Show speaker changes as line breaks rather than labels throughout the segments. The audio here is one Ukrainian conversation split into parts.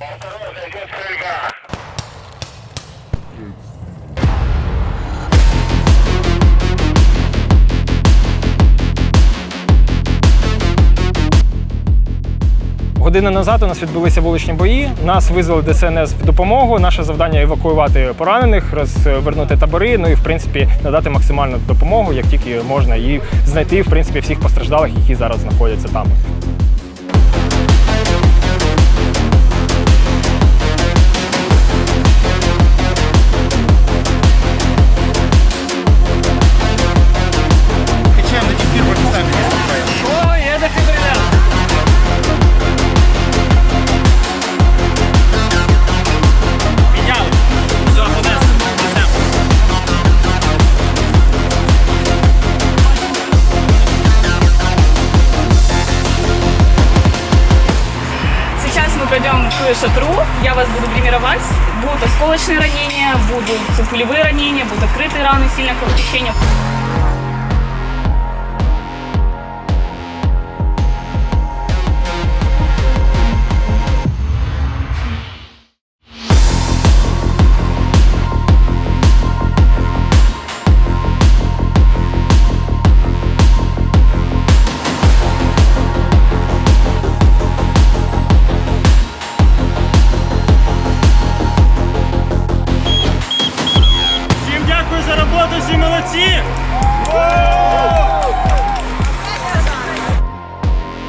Осторожно.
Години назад у нас відбулися вуличні бої. Нас визвали ДСНС в допомогу. Наше завдання евакуювати поранених, розвернути табори. Ну і в принципі надати максимальну допомогу, як тільки можна, і знайти в принципі всіх постраждалих, які зараз знаходяться там.
пройдем к шатру, я вас буду гримировать. Будут осколочные ранения, будут пулевые ранения, будут открытые раны, сильное кровотечение.
Всі молодці!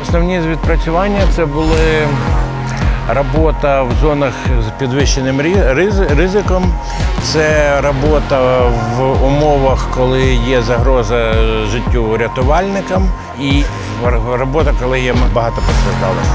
Основні відпрацювання це були робота в зонах з підвищеним ризиком. Це робота в умовах, коли є загроза життю рятувальникам, і робота, коли є багато постраждалих.